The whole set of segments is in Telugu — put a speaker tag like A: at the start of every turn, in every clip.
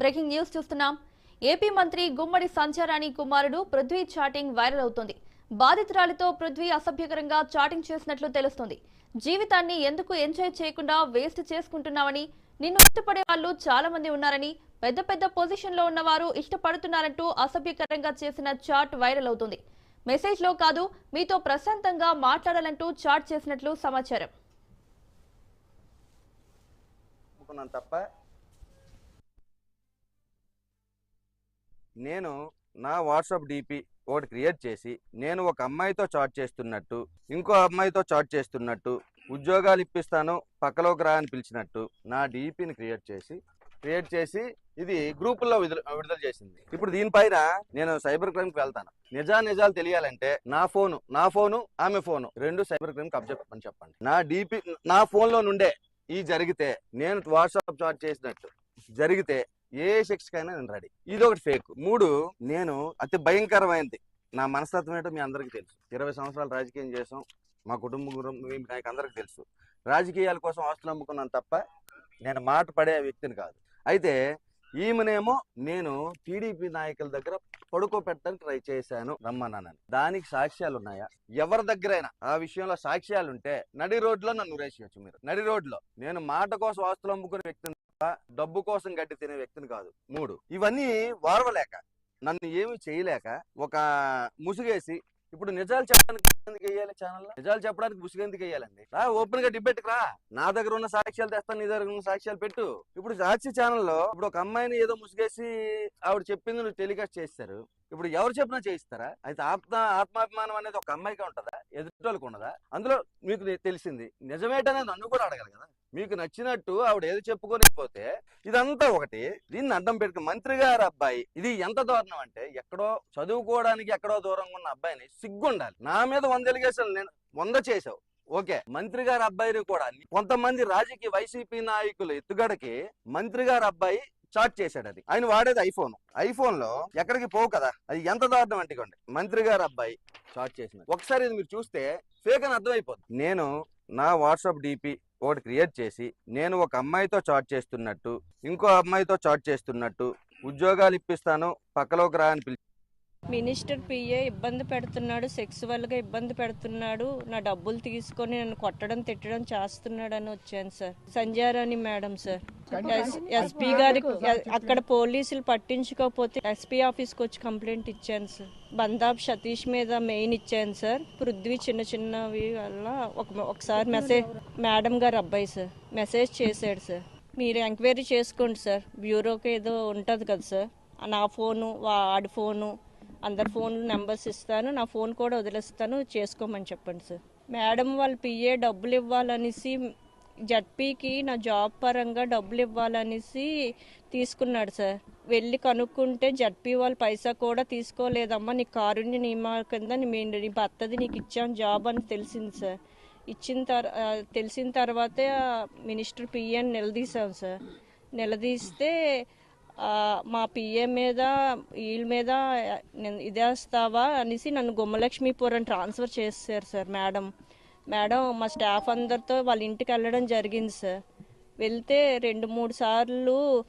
A: బ్రేకింగ్ న్యూస్ చూస్తున్నాం. ఏపీ మంత్రి గుమ్మడి సంచారాణి కుమారుడు పృథ్వీ చాటింగ్ వైరల్ అవుతోంది. బాధితురాలితో పృథ్వీ అసభ్యకరంగా చాటింగ్ చేసినట్లు తెలుస్తోంది. జీవితాన్ని ఎందుకు ఎంజాయ్ చేయకుండా వేస్ట్ చేసుకుంటున్నావని నిన్ను ఇష్టపడే వాళ్ళు చాలా మంది ఉన్నారని పెద్ద పెద్ద పొజిషన్లో ఉన్నవారు ఇష్టపడుతున్నారంటూ అసభ్యకరంగా చేసిన చాట్ వైరల్ అవుతుంది. మెసేజ్లో కాదు మీతో ప్రశాంతంగా మాట్లాడాలంటూ చాట్ చేసినట్లు సమాచారం.
B: తప్ప నేను నా వాట్సాప్ డిపి ఒకటి క్రియేట్ చేసి నేను ఒక అమ్మాయితో చాట్ చేస్తున్నట్టు ఇంకో అమ్మాయితో చాట్ చేస్తున్నట్టు ఉద్యోగాలు ఇప్పిస్తాను పక్కలోకి రా అని పిలిచినట్టు నా డిపిని క్రియేట్ చేసి క్రియేట్ చేసి ఇది గ్రూపుల్లో విడుదల విడుదల చేసింది. ఇప్పుడు దీనిపైన నేను సైబర్ క్రైమ్కి వెళ్తాను. నిజా నిజాలు తెలియాలంటే నా ఫోను నా ఫోను ఆమె ఫోను రెండు సైబర్ క్రైమ్కి అప్పచెప్పని చెప్పండి. నా డిపి నా ఫోన్లో నుండే ఈ జరిగితే నేను వాట్సాప్ చాట్ చేసినట్టు జరిగితే ఏ శిక్షకైనా నేను రెడీ ఇది ఒకటి ఫేక్ మూడు నేను అతి భయంకరమైనది నా మనస్తత్వం ఏంటో మీ అందరికీ తెలుసు. ఇరవై సంవత్సరాలు రాజకీయం చేసాం మా కుటుంబం గురం- మీ- నాకు అందరికీ తెలుసు. రాజకీయాల కోసం ఆస్తులు అమ్ముకున్నాను తప్ప నేను మాట పడే వ్యక్తిని కాదు. అయితే ఈమెనేమో నేను టీడీపీ నాయకుల దగ్గర పడుకోబెట్టడానికి ట్రై చేశాను. రమ్మన్నానని దానికి సాక్ష్యాలు ఉన్నాయా? ఎవరి దగ్గరైనా. ఆ విషయంలో సాక్ష్యాలు ఉంటే నడి రోడ్లో నన్ను రేసేయచ్చు మీరు. నడి రోడ్లో. నేను మాట కోసం ఆస్తులు అమ్ముకునే వ్యక్తిని డబ్బు కోసం గడ్డి తినే వ్యక్తిని కాదు. మూడు. ఇవన్నీ వారవలేక నన్ను ఏమి చేయలేక ఒక ముసుగేసి ఇప్పుడు నిజాలు చెప్పడానికి ఎందుకు వేయాలి ఛానల్లో? నిజాలు చెప్పడానికి ముసుగు ఎందుకు వేయాలండి రా ఓపెన్గా డిబేట్ రా. నా దగ్గర ఉన్న సాక్ష్యాలు తెస్తాను నీ దగ్గర ఉన్న సాక్ష్యాలు పెట్టు. ఇప్పుడు సాక్షి ఛానల్లో ఇప్పుడు ఒక అమ్మాయిని ఏదో ముసుగేసి ఆవిడ చెప్పింది నువ్వు టెలికాస్ట్ చేస్తారు ఇప్పుడు ఎవరు చెప్పినా చేయిస్తారా? అయితే ఆత్మ ఆత్మాభిమానం అనేది ఒక అమ్మాయికి ఉంటుందా? ఎదుటోళ్ళకి ఉండదా? అందులో మీకు తెలిసింది. నిజమేటనే నన్ను కూడా అడగాలి కదా. మీకు నచ్చినట్టు ఆవిడ ఏదో చెప్పుకొని పోతే ఇదంతా ఒకటి. దీన్ని అడ్డం పెట్టుకుని మంత్రి గారు అబ్బాయి. ఇది ఎంత దారుణం అంటే ఎక్కడో చదువుకోవడానికి ఎక్కడో దూరంగా ఉన్న అబ్బాయిని సిగ్గుండాలి. నా మీద వంద ఎలిగేషన్ నేను వంద చేసావు ఓకే. మంత్రి గారి అబ్బాయిని కూడా కొంతమంది రాజకీయ వైసీపీ నాయకులు ఎత్తుగడకి మంత్రి గారి అబ్బాయి చాట్ చేశాడు అది. ఆయన వాడేది ఐఫోన్. ఐఫోన్లో ఎక్కడికి పోవు కదా. అది ఎంత దారుణం అంటే మంత్రి గారి అబ్బాయి చాట్ చేసిన ఒకసారి ఇది మీరు చూస్తే ఫేక్ అని అర్థమైపోతుంది నేను నా వాట్సాప్ డిపి ఒకటి క్రియేట్ చేసి నేను ఒక అమ్మాయితో చాట్ చేస్తున్నట్టు ఇంకో అమ్మాయితో చాట్ చేస్తున్నట్టు ఉద్యోగాలు ఇప్పిస్తాను పక్కలోకి రా అని పిలిచి
C: మినిస్టర్ పిఏ ఇబ్బంది పెడుతున్నాడు సెక్సువల్గా ఇబ్బంది పెడుతున్నాడు నా డబ్బులు తీసుకొని నన్ను కొట్టడం తిట్టడం చేస్తున్నాడని వచ్చాను sir. Sanjayarani madam sir. SP గారికి అక్కడ పోలీసులు పట్టించుకోకపోతే ఎస్పీ ఆఫీస్కి వచ్చి కంప్లైంట్ ఇచ్చాను సార్ బందాబ్ సతీష్ మీద మెయిన్ ఇచ్చాను సార్ పృథ్వీ చిన్న చిన్నవి వల్ల ఒక ఒకసారి మెసేజ్ మేడం గారు అబ్బాయి సార్ మెసేజ్ చేశాడు సార్ మీరు ఎంక్వైరీ చేసుకోండి సార్ బ్యూరోకి ఏదో ఉంటుంది కదా సార్ నా ఫోను వాడి ఫోను అందరి ఫోన్ నెంబర్స్ ఇస్తాను. నా ఫోన్ కూడా వదిలేస్తాను. చేసుకోమని చెప్పండి సార్ మేడం వాళ్ళ పిఏ డబ్బులు ఇవ్వాలనేసి జడ్పీకి నా జాబ్ పరంగా డబ్బులు ఇవ్వాలనేసి తీసుకున్నాడు సార్. వెళ్ళి కనుక్కుంటే జడ్పీ వాళ్ళు పైసా కూడా తీసుకోలేదమ్మా నీ కారుణ్య నియమా కింద నీ మీ- నీ భర్తది నీకు ఇచ్చాను జాబ్ అని తెలిసింది సార్. ఇచ్చిన తర్ తెలిసిన తర్వాతే మినిస్టర్ పిఎన్ నిలదీశాం సార్. నిలదీస్తే మా పిఏ మీద వీళ్ళ మీద ఇదేస్తావా అనేసి నన్ను గుమ్మలక్ష్మీపురం ట్రాన్స్ఫర్ చేశారు సార్ మేడం. మేడం మా స్టాఫ్ అందరితో వాళ్ళ ఇంటికి వెళ్ళడం జరిగింది సార్. వెళ్తే రెండు మూడు సార్లు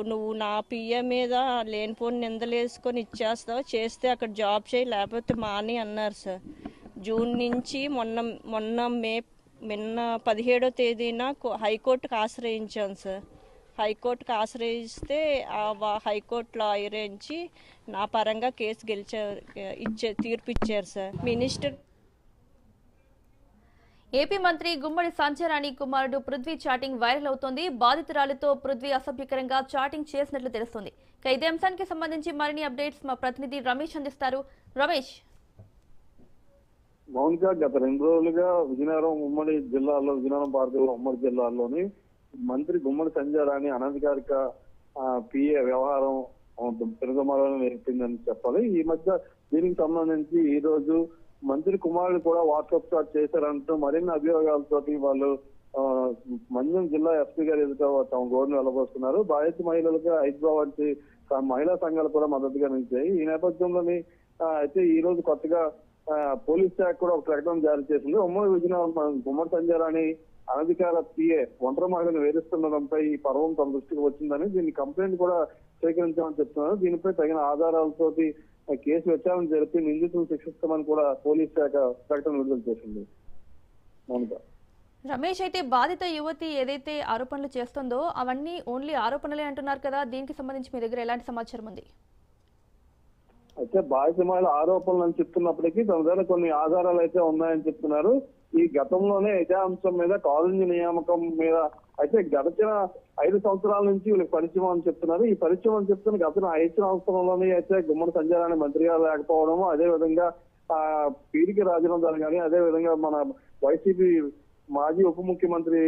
C: నువ్వు నా పిఏ మీద లేనిపోని నిందలేసుకొని ఇచ్చేస్తావు? చేస్తే అక్కడ జాబ్ చేయి లేకపోతే మాని అన్నారు సార్. జూన్ నుంచి మొన్న మొన్న మే నిన్న పదిహేడో తేదీన కో- హైకోర్టుకు ఆశ్రయించాను సార్. హైకోర్టుకు ఆశ్రయిస్తే ఆ హైకోర్టులో ఆశ్రయించి నా పరంగా కేసు గెలిచారు ఇచ్చే తీర్పు ఇచ్చారు సార్. మినిస్టర్
A: ఏపీ మంత్రి గుమ్మడి సంచారాణి కుమారుడు పృథ్వీ చాటింగ్ వైరల్ అవుతోంది. బాధితురాలితో పృథ్వీ అసభ్యకరంగా చాటింగ్ చేసినట్లు తెలుస్తుంది. ఇదే అంశానికి సంబంధించి మరిన్ని అప్డేట్స్ మా ప్రతినిధి రమేష్ అందిస్తారు. రమేష్.
D: మౌనిక గత రెండు రోజులుగా విజయనగరం ఉమ్మడి జిల్లాలో విజయనగరం పార్టీలో ఉమ్మడి జిల్లాలోని మంత్రి గుమ్మడి సంజయ్ రాణి అనధికారిక పిఏ వ్యవహారం పెనుగమలను నేర్పిందని చెప్పాలి. ఈ మధ్య దీనికి సంబంధించి ఈ రోజు మంత్రి కుమారుడు కూడా వాట్సాప్ చాట్ చేశారంటూ మరిన్ని అభియోగాలతోటి వాళ్ళు మంజం జిల్లా ఎస్పీ గారు ఎదుట తమ గోడును వెళ్ళబోస్తున్నారు. బాధిత మహిళలకు హైదరాబాద్ వంటి మహిళా సంఘాలు కూడా మద్దతుగా నిలిచాయి. ఈ నేపథ్యంలోని అయితే ఈ రోజు కొత్తగా పోలీస్ శాఖ కూడా ఒక ప్రకటన జారీ చేసింది. ఉమ్మడి విజయనగరం గుమ్మడి సంజయ్ అనధికార పిఏ ఒంటరి మహిళను వేధిస్తుండడంపై ఈ పర్వం తమ దృష్టికి వచ్చిందని దీన్ని కంప్లైంట్ కూడా స్వీకరించామని చెప్తున్నారు. దీనిపై తగిన ఆధారాలతోటి కేసు విచారణ జరిపి నిందితులు శిక్షిస్తామని కూడా పోలీస్ శాఖ ప్రకటన విడుదల చేసింది. మౌనిక.
A: రమేష్ అయితే బాధిత యువతి ఏదైతే ఆరోపణలు చేస్తుందో అవన్నీ ఓన్లీ ఆరోపణలే అంటున్నారు కదా దీనికి సంబంధించి మీ దగ్గర ఎలాంటి సమాచారం ఉంది?
D: అయితే బాధిత మహిళ ఆరోపణలు అని చెప్తున్నప్పటికీ తమ దగ్గర కొన్ని ఆధారాలు అయితే ఉన్నాయని చెప్తున్నారు. ఈ గతంలోనే ఇదే అంశం మీద కాలేజీ నియామకం మీద అయితే గడిచిన ఐదు సంవత్సరాల నుంచి వీళ్ళకి పరిచయం అని చెప్తున్నారు. ఈ పరిచయం అని చెప్తున్న గత ఐదు సంవత్సరంలోనే అయితే గుమ్మడి సంజయ్ రాణి మంత్రిగా లేకపోవడము అదే విధంగా ఆ పీడికి రాజనందన్ కానీ అదే విధంగా మన వైసీపీ మాజీ ఉప ముఖ్యమంత్రి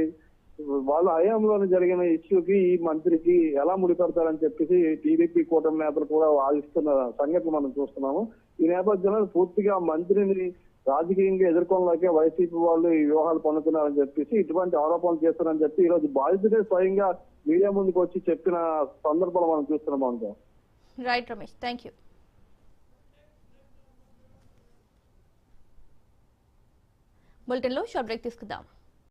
D: వాళ్ళ హయాంలోనే జరిగిన ఇష్యూకి ఈ మంత్రికి ఎలా ముడిపడతారని చెప్పేసి టీడీపీ కూటమి నేతలు కూడా వాదిస్తున్న సంగతి మనం చూస్తున్నాము. ఈ నేపథ్యంలో పూర్తిగా మంత్రిని రాజకీయంగా ఎదుర్కోలేకే వైసీపీ వాళ్ళు ఈ వ్యూహాలు పొందుతున్నారని చెప్పేసి ఇటువంటి ఆరోపణలు చేస్తున్నారని చెప్పి ఈ రోజు బాధితుడే స్వయంగా మీడియా ముందుకు వచ్చి చెప్పిన సందర్భాలు మనం చూస్తున్నాం అనుకో
A: రైట్ రమేష్ థ్యాంక్ యూ బులెటిన్లో షార్ట్ బ్రేక్ తీసుకుందాం.